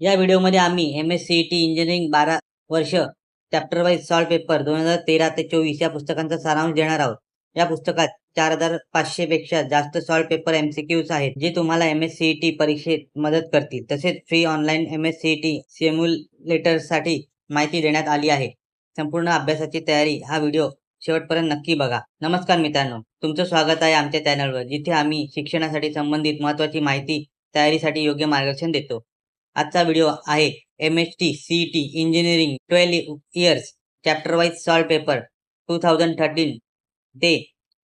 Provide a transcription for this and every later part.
या व्हिडिओमध्ये आम्ही M S C T engineering बारा वर्ष चॅप्टर वाईज सॉल्व पेपर दोन हजार तेरा ते चोवीस या पुस्तकांचा सारांश देणार आहोत. या पुस्तकात चार हजार पाचशे पेक्षा जास्त सॉल्व पेपर एमसीक्यूज आहेत जे तुम्हाला एम एस सी टी परीक्षेत मदत करतील. तसेच free online M S C T सेम्युलेटरसाठी माहिती देण्यात आली आहे. संपूर्ण अभ्यासाची तयारी हा व्हिडिओ शेवटपर्यंत नक्की बघा. नमस्कार मित्रांनो. तुमचं स्वागत आहे आमच्या चॅनलवर जिथे आम्ही शिक्षणासाठी संबंधित महत्त्वाची माहिती तयारीसाठी योग्य मार्गदर्शन देतो. आजचा व्हिडिओ आहे M H T C T engineering twelve years chapter wise solve paper two thousand thirteen ते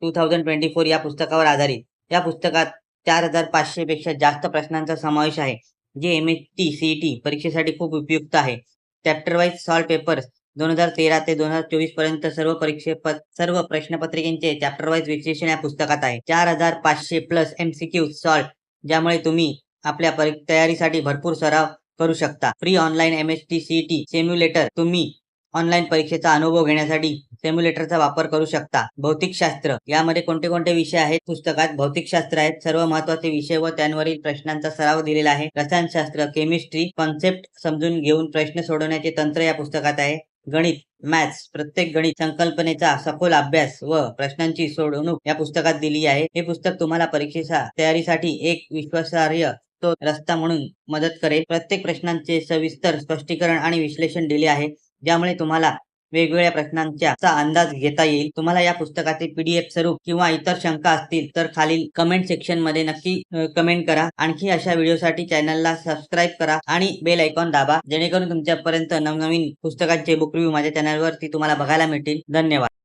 टू थाउजंड ट्वेंटी फोर या पुस्तकावर आधारित. या पुस्तकात चार हजार पाचशेपेक्षा जास्त प्रश्नांचा समावेश आहे जे M H T C T परीक्षेसाठी खूप उपयुक्त आहे. चॅप्टर वाईज सॉल्व पेपर्स दोन हजार तेरा ते दोन हजार चोवीसपर्यंत सर्व परीक्षे प- सर्व प्रश्नपत्रिकेचे चॅप्टर वाईज विश्लेषण या पुस्तकात आहे. चार हजार पाचशे plus M C Q solve ज्यामुळे तुम्ही आपल्या तयारीसाठी भरपूर सराव करू शकता. Free online M S T C T simulator तुम्ही ऑनलाईन परीक्षेचा अनुभव घेण्यासाठी सेम्युलेटरचा वापर करू शकता. भौतिकशास्त्र यामध्ये कोणते कोणते विषय आहेत? पुस्तकात भौतिकशास्त्र आहेत. सर्व महत्त्वाचे विषय व त्यांवरील प्रश्नांचा सराव दिलेला आहे. रसायनशास्त्र केमिस्ट्री कॉन्सेप्ट समजून घेऊन प्रश्न सोडवण्याचे तंत्र या पुस्तकात आहे. गणित मॅथ्स प्रत्येक गणित संकल्पनेचा सखोल अभ्यास व प्रश्नांची सोडवणूक या पुस्तकात दिली आहे. हे पुस्तक तुम्हाला परीक्षेच्या तयारीसाठी एक विश्वासार्ह तो रस्ता म्हणून मदत करेल. प्रत्येक प्रश्नांचे सविस्तर स्पष्टीकरण आणि विश्लेषण दिले आहे. ज्यामुळे तुम्हाला वेगवेगळ्या प्रश्नांचा अंदाज घेता येईल. तुम्हाला या पुस्तकाचे पीडीएफ स्वरूप किंवा इतर शंका असतील तर खालील कमेंट सेक्शनमध्ये नक्की कमेंट करा. आणखी अशा व्हिडिओसाठी चॅनलला सबस्क्राईब करा आणि बेल आयकॉन दाबा. जेणेकरून तुमच्यापर्यंत नवनवीन पुस्तकांचे बुक रिव्ह्यू माझ्या चॅनलवरती तुम्हाला बघायला मिळतील. धन्यवाद.